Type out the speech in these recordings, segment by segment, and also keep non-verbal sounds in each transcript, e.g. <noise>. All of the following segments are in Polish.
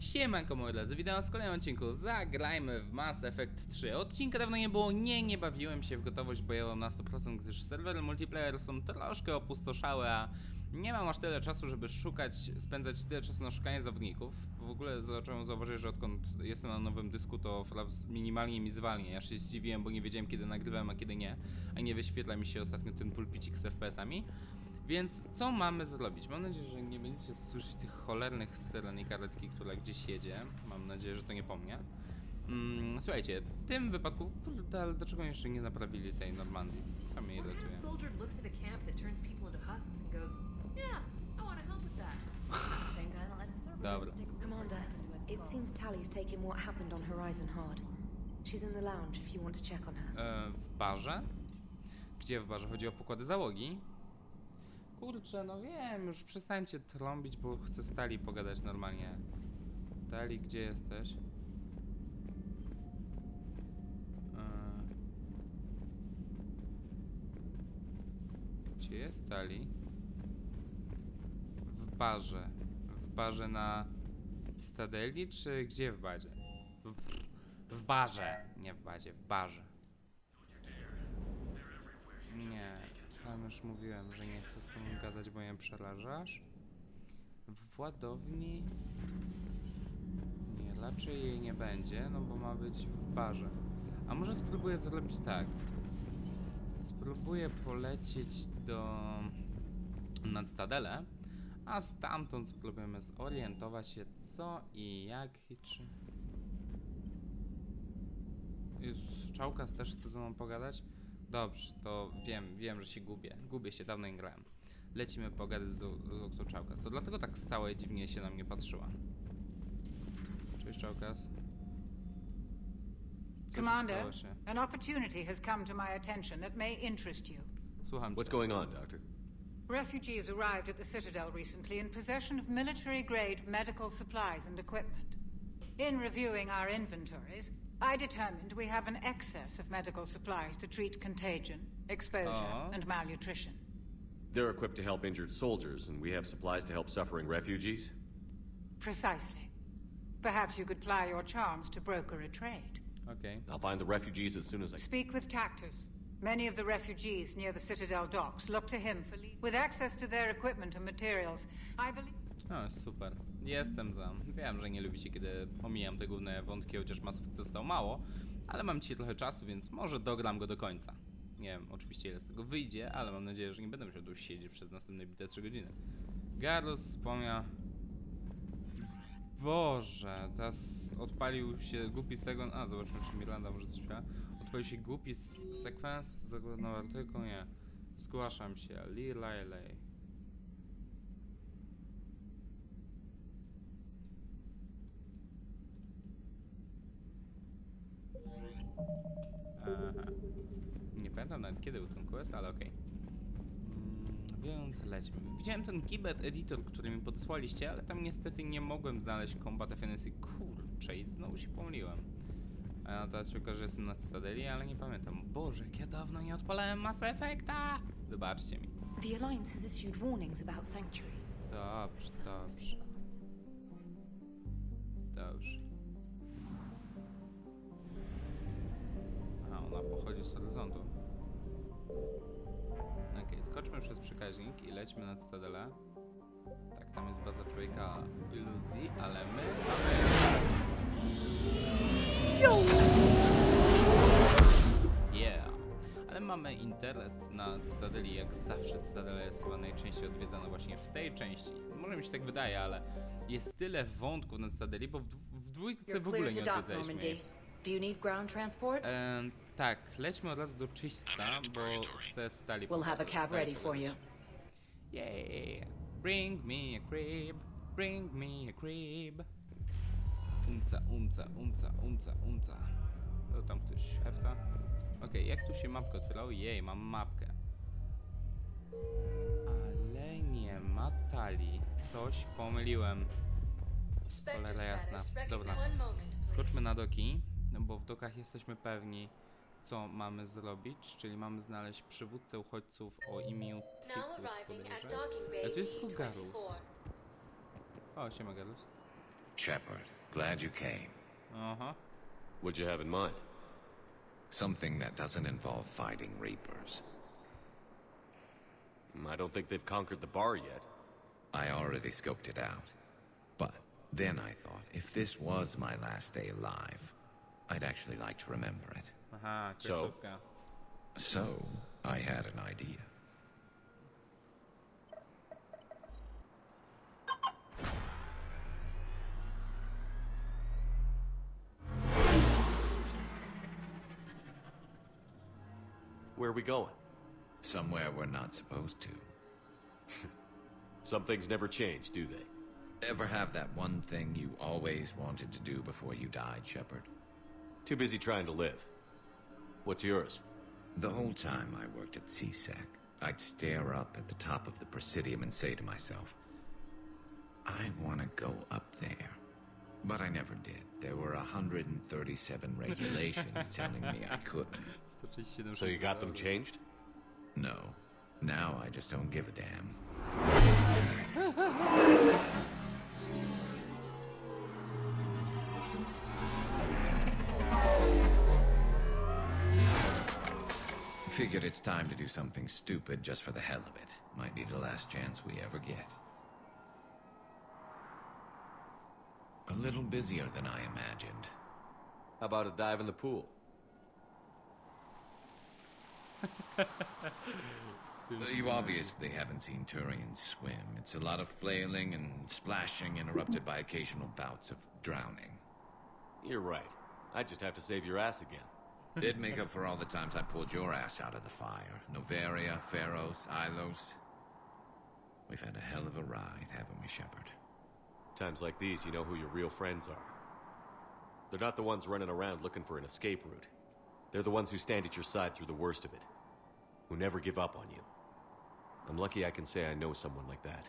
Siemanko moi drodzy, witam was kolejnym odcinku. Zagrajmy w Mass Effect 3 Odcinka dawno nie było, nie, nie bawiłem się w gotowość Bojową na 100% Gdyż serwery multiplayer są troszkę opustoszałe A nie mam aż tyle czasu, żeby szukać, spędzać tyle czasu na szukanie zawodników. W ogóle zacząłem zauważyć, że odkąd jestem na nowym dysku to Fraps minimalnie mi zwalnia. Ja się zdziwiłem, bo nie wiedziałem kiedy nagrywałem, a kiedy nie. A nie wyświetla mi się ostatnio ten pulpicik z FPS-ami więc co mamy zrobić? Mam nadzieję, że nie będziecie słyszeć tych cholernych syren i karetki, która gdzieś jedzie. Mam nadzieję, że to nie po mnie. Mm, słuchajcie, w tym wypadku, ale dlaczego jeszcze nie naprawili tej Normandii? To mnie irytuje. Dobra. Commander, it seems Tally's what happened on Horizon hard. She's in the lounge if you want to check on her. E, w barze? Gdzie w barze? Chodzi o pokłady załogi? Kurczę, no wiem, już przestańcie trąbić, bo chcę z Tali pogadać normalnie. Tali, gdzie jesteś? Gdzie jest Tali? W barze. W barze na Cytadeli, czy gdzie w barze? W, w barze. Nie w bazie, w barze. Nie, tam już mówiłem, że nie chcę z tobą gadać, bo mnie przerażasz. W ładowni... Nie, raczej jej nie będzie, no bo ma być w barze. A może spróbuję zrobić tak. Spróbuję polecieć do... nad Stadele, a stamtąd spróbujemy zorientować się co i jak i czy... Czałkas też chce ze mną pogadać? Dobrze, to wiem, wiem, że się gubię. Gubię się, dawno nie grałem. Lecimy pogadać z do- z doktor Czałkas. To dlatego tak stała i dziwnie się na mnie patrzyła. Cześć Czałkas. Co Commander, się? an opportunity has come to my attention that may interest you. Słucham What's going on, Doctor? Refugees arrived at the Citadel recently in possession of military grade medical supplies and equipment. In reviewing our inventories, I determined we have an excess of medical supplies to treat contagion, exposure, Aw. and malnutrition. They're equipped to help injured soldiers, and we have supplies to help suffering refugees? Precisely. Perhaps you could ply your charms to broker a trade. Okay. I'll find the refugees as soon as I Speak with Tactus. Many of the refugees near the Citadel docks look to him for lead. With access to their equipment and materials, I believe. O, super. Jestem za. Wiem, że nie lubicie, kiedy pomijam te główne wątki, chociaż Mass Effect mało, ale mam dzisiaj trochę czasu, więc może dogram go do końca. Nie wiem oczywiście ile z tego wyjdzie, ale mam nadzieję, że nie będę musiał tu siedzieć przez następne bite 3 godziny. Garus wspomniał... Boże, teraz odpalił się głupi segon... A, zobaczmy czy Miranda może coś śpiewa. Się głupi s- sekwens z zakładną artyką, nie. Zgłaszam się, Lee Liley. Aha. Nie pamiętam nawet kiedy był ten quest, ale okej. Mm, Więc lećmy. Widziałem ten Kibet Editor, który mi podesłaliście, ale tam niestety nie mogłem znaleźć Combat FNSI. Kurczę, i znowu się pomyliłem. A teraz się okaże, że jestem na Cytadeli, ale nie pamiętam. Boże, jak ja dawno nie odpalałem Mass Effecta! Wybaczcie mi. The Alliance has issued warnings about Sanctuary. Dobrze, dobrze, dobrze. A, ona pochodzi z horyzontu. Okej, skoczmy przez przekaźnik i lećmy na Cytadelę. Tak, tam jest baza człowieka iluzji, ale my mamy... Yeah! Mamy interes na Cytadeli, jak zawsze Cytadela jest chyba najczęściej odwiedzana właśnie w tej części. Może mi się tak wydaje, ale jest tyle wątków na Cytadeli, bo w, w dwójce w ogóle nie to odwiedzaliśmy jej. Do you need ground transport? Em, tak, lećmy od razu do czyśćca, bo chcę stali We'll have a cab ready for you. Yeah, bring me a crib, bring me a crib. Umca, umca, umca, umca, umca. O, tam ktoś hefta. Okej, jak tu się mapkę otwierało? Jej, mam mapkę. Ale nie ma talii. Coś pomyliłem. Cholera jasna. Dobra. Skoczmy na doki, no bo w dokach jesteśmy pewni, co mamy zrobić, czyli mamy znaleźć przywódcę uchodźców o imieniu Tychus, podejrzewam. Ale tu jest tylko Garus. O, siema Garus. Shepard, glad you came. Aha. What'd you have in mind? Something that doesn't involve fighting Reapers. Hmm, I don't think they've conquered the bar yet. I already scoped it out. But then I thought, if this was my last day alive, I'd actually like to remember it. Aha, So? So, I had an idea. Where are we going? Somewhere we're not supposed to. <laughs> Some things never change, do they? Ever have that one thing you always wanted to do before you died, Shepard? Too busy trying to live. What's yours? The whole time I worked at CSEC, I'd stare up at the top of the Presidium and say to myself, I want to go up there. But I never did. There were 137 <laughs> regulations telling me I couldn't. So you got them changed? No. Now I just don't give a damn. Figured it's time to do something stupid just for the hell of it. Might be the last chance we ever get. A little busier than I imagined. How about a dive in the pool? <laughs> You obviously haven't seen Turians swim. It's a lot of flailing and splashing, interrupted by occasional bouts of drowning. You're right. I just have to save your ass again. <laughs> It'd make up for all the times I pulled your ass out of the fire. Novaria, Pharos, Ilos. We've had a hell of a ride, haven't we, Shepard? Times like these, you know who your real friends are. They're not the ones running around looking for an escape route. They're the ones who stand at your side through the worst of it. Who never give up on you. I'm lucky I can say I know someone like that.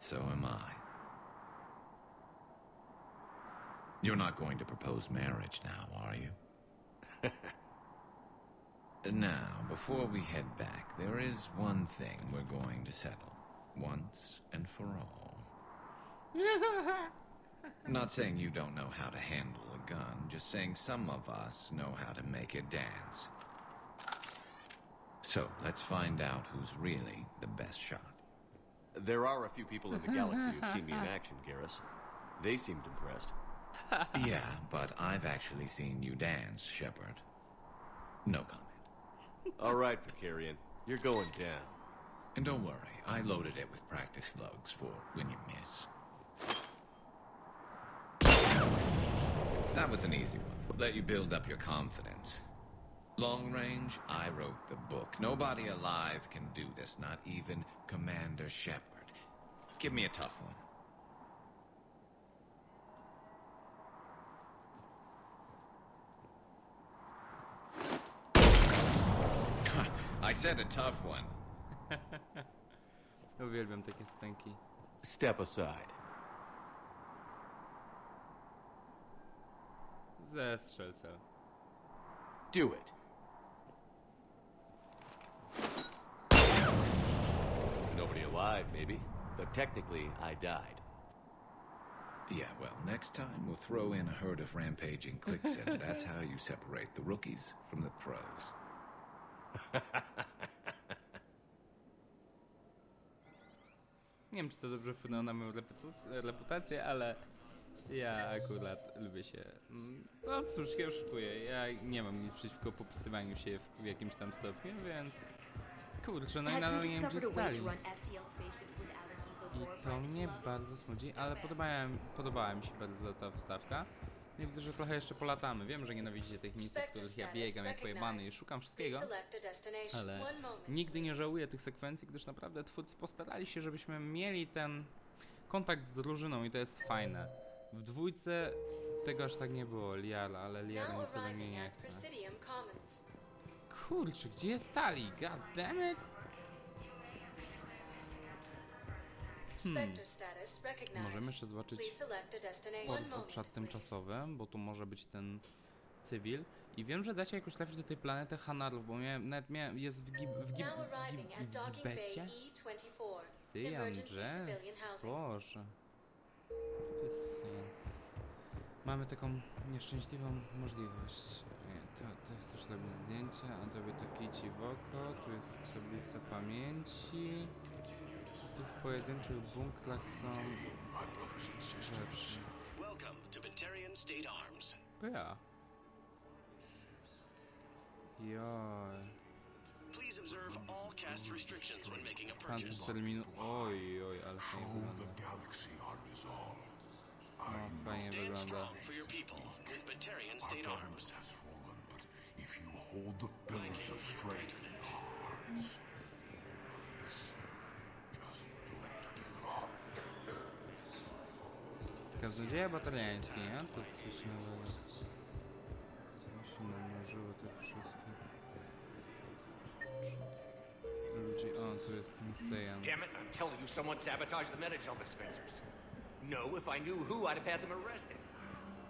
So am I. You're not going to propose marriage now, are you? <laughs> now, before we head back, there is one thing we're going to settle. Once and for all. <laughs> not saying you don't know how to handle a gun, just saying some of us know how to make it dance. So, let's find out who's really the best shot. There are a few people in the galaxy who've seen me in <laughs> action, Garrus. They seemed impressed. <laughs> yeah, but I've actually seen you dance, Shepard. No comment. All right, Vicarian. You're going down. And don't worry, I loaded it with practice slugs for when you miss. That was an easy one. Let you build up your confidence. Long range, I wrote the book. Nobody alive can do this, not even Commander Shepard. Give me a tough one. <laughs> I said a tough one. <laughs> Uwielbiam takie scenki. Step aside. Zestrzel cel. Do it. Nobody alive, maybe. But technically, I died. Yeah, well, next time we'll throw in a herd of rampaging clicks, and <laughs> that's how you separate the rookies from the pros. <laughs> Nie wiem, czy to dobrze wpłynęło na moją reputac- reputację, ale ja akurat lubię się. mm, No cóż, ja oszukuję. Ja nie mam nic przeciwko popisywaniu się w, w jakimś tam stopniu, więc. Kurczę, no i nadal nie wiem, way stali. I to mnie bardzo smudzi, ale podobała, podobała mi się bardzo ta wstawka. Nie widzę, że trochę jeszcze polatamy. Wiem, że nienawidzicie tych misji, w których ja biegam jak pojebany i szukam wszystkiego, ale nigdy nie żałuję tych sekwencji, gdyż naprawdę twórcy postarali się, żebyśmy mieli ten kontakt z drużyną i to jest fajne. W dwójce tego aż tak nie było, Liara, ale Liara niestety mnie nie chce. Kurczę, gdzie jest stali? God damn it! Hmm. Możemy jeszcze zobaczyć obszar tymczasowy, bo tu może być ten cywil. I wiem, że da się jakoś trafić do tej planety Hanarów, bo miałem, nawet miałem, jest w, Gib, w, Gib, w, Gib, w Gibecie? Syjan Jazz, Boże. To jest. Mamy taką nieszczęśliwą możliwość. Nie, to, ty chcesz robić zdjęcia, a tobie to kici w oko, tu jest tablica pamięci. Tu w pojedynczych bunkrach są rzeczy. Welcome to Batarian State Arms. Ja. Joj. observe all caste restrictions when making a purchase. Oy, oy, al the galaxy are resolved. I Stand strong for your people with Batarian state arms. Has fallen, but if you hold the pillars of strength in your hearts, Казнодея батальянський, а? Тут смішно вигляд. Смішно, може, вот так ludzi. O, tu jest ten Damn it, I'm telling you, someone sabotaged the Medical dispensers. No, if I knew who, I'd have had them arrested.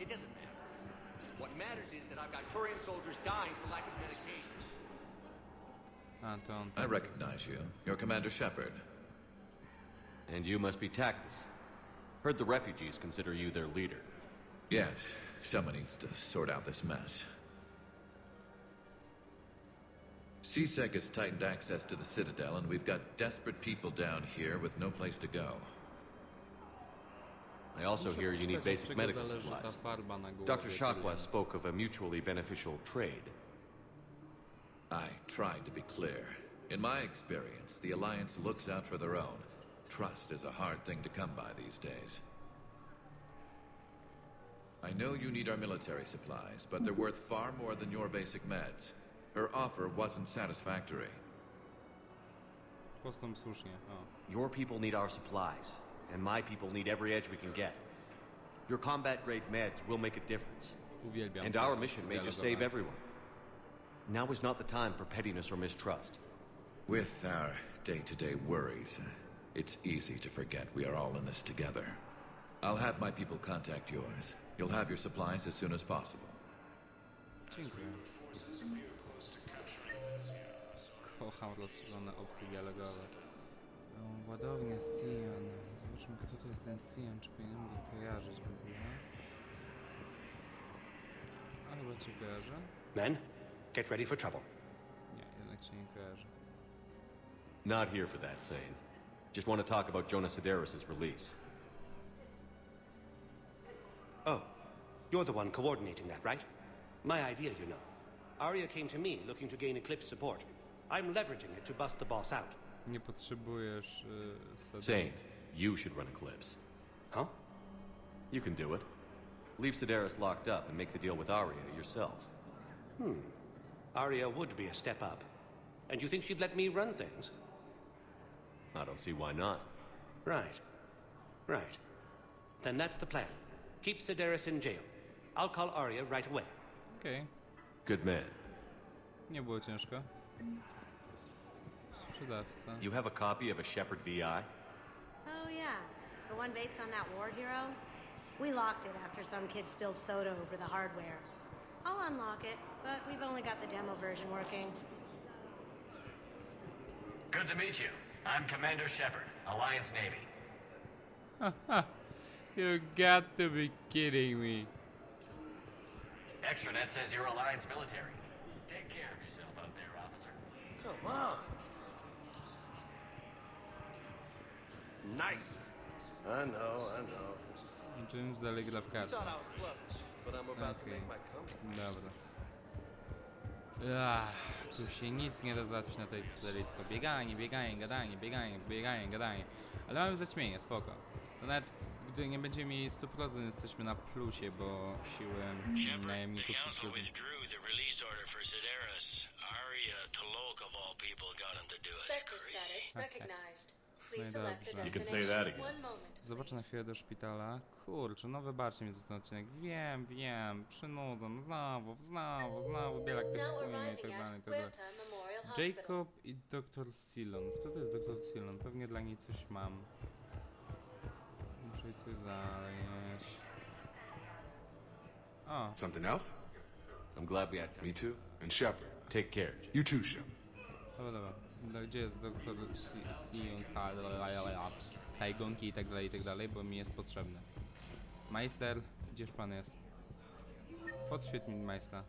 It doesn't matter. What matters is that I've got Turian soldiers dying for lack of medication. A, to on I recognize you. You're Commander Shepard. And you must be Tactus. Heard the refugees consider you their leader. Yes, someone needs to sort out this mess. CSEC has tightened access to the Citadel, and we've got desperate people down here with no place to go. I also hear you need basic medical supplies. farba na głowie. Dr. Shakwa spoke of a mutually beneficial trade. I tried to be clear. In my experience, the Alliance looks out for their own. Trust is a hard thing to come by these days. I know you need our military supplies, but they're worth far more than your basic meds. Her offer wasn't satisfactory. Postąp słusznie. O. Your people need our supplies, and my people need every edge we can get. Your combat grade meds will make a difference. Uwielbiam And our mission may just save everyone. Now is not the time for pettiness or mistrust. With our day to day worries, uh, it's easy to forget we are all in this together. I'll have my people contact yours. You'll have your supplies as soon as possible. Dziękuję. Kocham rozszerzone opcje dialogowe. Ładownia Sion. Zobaczmy, kto to jest ten Sion. Czy powinienem go kojarzyć w ogóle? A chyba cię kojarzę? Men, get ready for trouble. Nie, jednak cię nie kojarzę. Not here for that, Sane. Just want to talk about Jonas Sedaris' release. Oh, you're the one coordinating that, right? My idea, you know. Arya came to me looking to gain Eclipse support. I'm leveraging it to bust the boss out. Nie potrzebujesz y, Sedaris. Sane, you should run Eclipse. Huh? You can do it. Leave Sedaris locked up and make the deal with Arya yourself. Hmm. Arya would be a step up. And you think she'd let me run things? I don't see why not. Right. Right. Then that's the plan. Keep Sedaris in jail. I'll call Arya right away. Okej, Good man. nie było ciężko. Sprzedawca. You have a copy of a Shepard VI? Oh, yeah. The one based on that war hero? We locked it after some kid spilled soda over the hardware. I'll unlock it, but we've only got the demo version working. Good to meet you. I'm Commander Shepard, Alliance Navy. <laughs> You got to be kidding me. Extranet says you're Alliance military. Take care of yourself out there, officer. Come on. Nice. I know, I know. James dalej gra w kartę. Thought I was bluffing, but I'm about to Okej. make my comeback. Dobra. Ach, tu się nic nie da załatwić na tej cytadeli, tylko bieganie, bieganie, gadanie, bieganie, bieganie, gadanie. Ale mamy zaćmienie, spoko. To nawet gdy nie będziemy mieli 100% jesteśmy na plusie, bo siły Shepard, the najemników są council plus. withdrew the release order for Sedaris. Arya Tolok of all people got him to do it. Crazy. recognized. No i dobrze. You can say that again. One moment. Zobaczę na chwilę do szpitala. Kurczę, no wybaczcie mi za ten odcinek. Wiem, wiem, przynudzam, znowu, znowu, znowu, bielak tych płynie i tak dalej, i tak dalej. Jacob i dr Silon. Kto to jest dr Silon? Pewnie dla niej coś mam. Muszę jej coś znaleźć. O, Something else? I'm glad we had time. Me too. And Shepard. Take care. You too, Shepard. dobra, dobra. No, gdzie jest doktor Saigonki i tak dalej, i tak dalej, bo mi jest potrzebny. Majster, gdzież pan jest? Podświeć mi Majsta.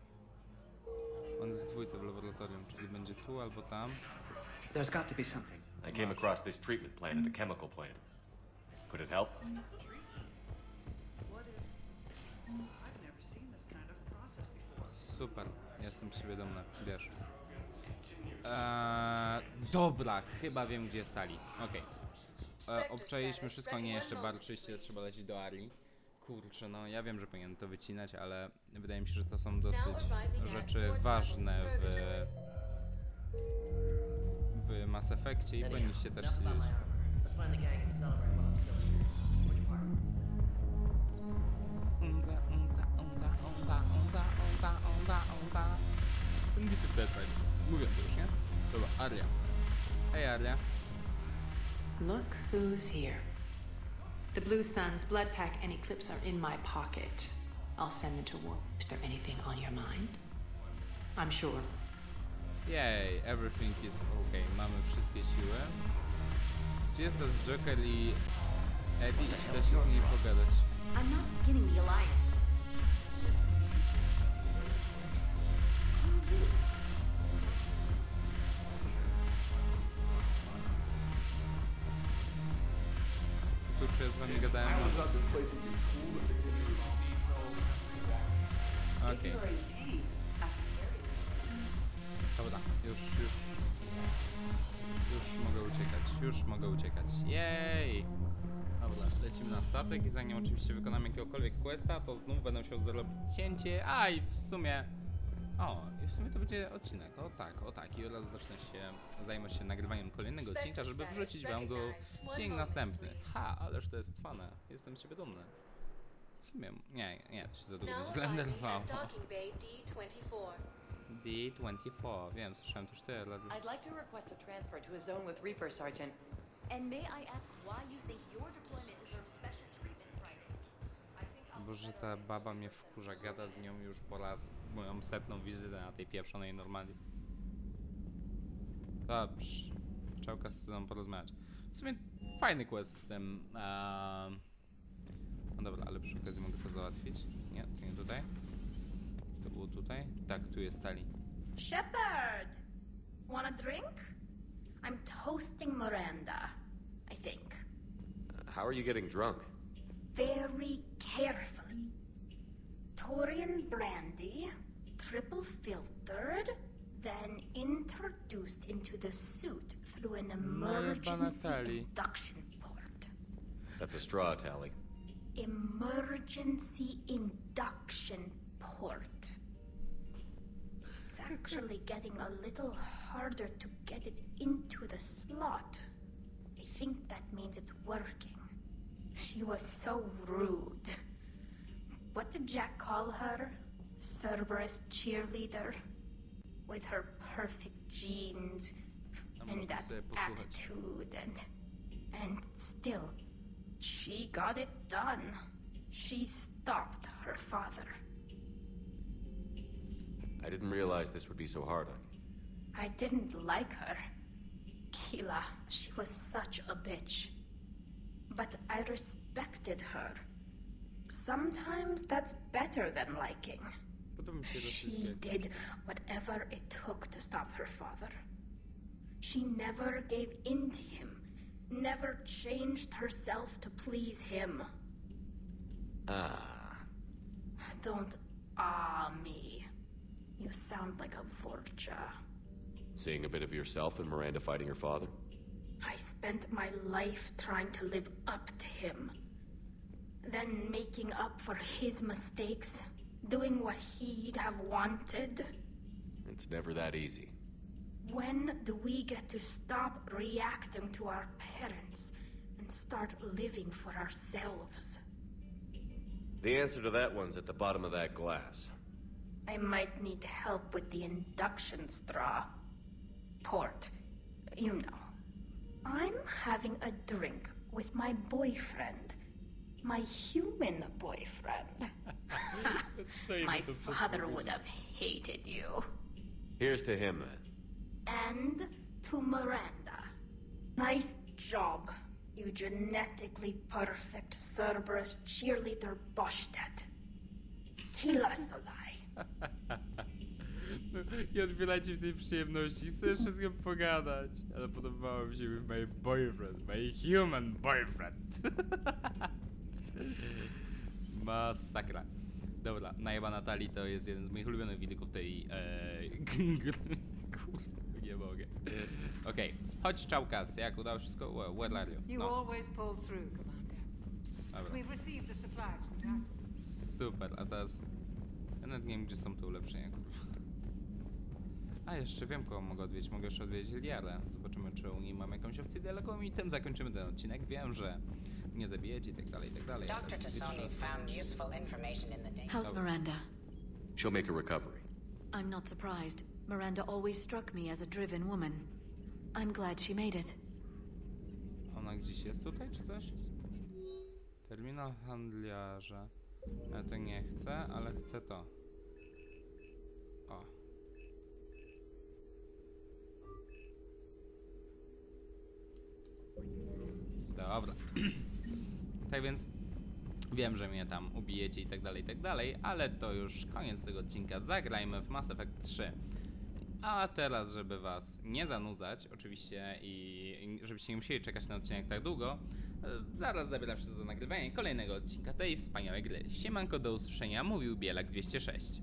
On jest w dwójce w laboratorium, czyli będzie tu albo tam. There's got to be something. I came across this treatment plant at a chemical plant. Could it help? Super, jestem siebie dumny, wiesz. Eee, dobra, chyba wiem gdzie stali. Okej. E, Obczajiliśmy wszystko, nie jeszcze bardzo oczywiście trzeba lecieć do Arli. Kurczę, no ja wiem, że powinien to wycinać, ale wydaje mi się, że to są dosyć rzeczy ważne w, w Mass Effectie i powinniście też part? Unza, unza, unza, unza, unza, unza, unza, unza. Ten bit jest dead right. Mówię to już, nie? Dobra, Arlia. Hej Arlia. Look who's here. The Blue Suns, Blood Pack, and Eclipse are in my pocket. I'll send them to war. Is there anything on your mind? I'm sure. Yay, everything is okay. Mamy wszystkie siły. Gdzie jest teraz Joker i Eddie i czy da się z nimi pogadać? I'm not skinning the Alliance. Wami gadałem? Okej. Dobra, już, już. Już mogę uciekać, już mogę uciekać. Jej! Dobra, lecimy na statek i zanim oczywiście wykonamy jakiegokolwiek questa, to znów będę musiał zrobić cięcie, a i w sumie... O, i w sumie to będzie odcinek, o tak, o tak, i od razu zacznę się, zajmę się nagrywaniem kolejnego odcinka, żeby wrzucić wam go w dzień następny. Ha, ależ to jest cwane, jestem z siebie dumny. W sumie, nie, nie, to się za długo. Bay D24. D24, wiem, słyszałem to już tyle razy. I'd like to request a transfer to a zone with Reaper, Sergeant. And may I ask why you think your deployment Boże, ta baba mnie wkurza, gada z nią już po raz moją setną wizytę na tej pieprzonej Normandii. Dobrze, czałka z nią porozmawiać. W sumie fajny quest z tym. eee, No dobra, ale przy okazji mogę to załatwić. Nie, to nie tutaj. To było tutaj? Tak, tu jest Tali. Shepard! Want a drink? I'm toasting Miranda, I think. How are you getting drunk? Very carefully. Torian brandy, triple filtered, then introduced into the suit through an emergency induction port. That's a straw, Tally. Emergency induction port. It's actually <laughs> getting a little harder to get it into the slot. I think that means it's working. She was so rude. What did Jack call her? Cerberus cheerleader? With her perfect genes and that eh, sobie posłuchać. attitude and and still she got it done. She stopped her father. I didn't realize this would be so hard on you. I didn't like her. Keela, she was such a bitch. But I respected her. Sometimes that's better than liking. Podoba mi się dosyć She did whatever it took to stop her father. She never gave in to him, never changed herself to please him. Ah. Don't ah me. You sound like a Vorcha. Seeing a bit of yourself in Miranda fighting her father? I spent my life trying to live up to him. Then making up for his mistakes, doing what he'd have wanted. It's never that easy. When do we get to stop reacting to our parents and start living for ourselves? The answer to that one's at the bottom of that glass. I might need help with the induction straw. Port. You know. I'm having a drink with my boyfriend. My human boyfriend. <laughs> my father would have hated you. Here's to him, then. And to Miranda. Nice job, you genetically perfect Cerberus cheerleader Boschtet. Kila Solai. <laughs> No, I odbieracie w tej przyjemności. Chcę nią pogadać. Ale podobało mi się with my boyfriend. My human boyfriend. <laughs> Masakra. Dobra, najeba Natalii to jest jeden z moich ulubionych widoków tej e. <laughs> Kurwa, nie mogę. Okej, chodź Czałkas, jak udało wszystko? Where- Where are you? You No, always pull through, Commander. dobra. We've received the supplies from. Super, a teraz... Ja nawet nie wiem, gdzie są te ulepszenia, kurwa. A, jeszcze wiem, kogo mogę odwiedzić. Mogę jeszcze odwiedzić Liarę. Zobaczymy, czy u niej mam jakąś opcję dialogową i tym zakończymy ten odcinek. Wiem, że nie zabijecie i tak dalej, i tak dalej. ale Dr. Tassoni's found useful information in the data. How's Miranda? She'll make a recovery. I'm not surprised. Miranda always struck me as a driven woman. I'm glad she made it. Ona gdzieś jest tutaj, czy coś? Terminal handlarza. Ja to nie chcę, ale chcę to. O. Dobra. <clears throat> tak więc wiem, że mnie tam ubijecie i tak dalej, i tak dalej, ale to już koniec tego odcinka. Zagrajmy w Mass Effect 3. A teraz, żeby was nie zanudzać, oczywiście, i żebyście nie musieli czekać na odcinek tak długo, e, zaraz zabieram się za nagrywanie kolejnego odcinka tej wspaniałej gry. Siemanko, do usłyszenia, mówił Bielak 206.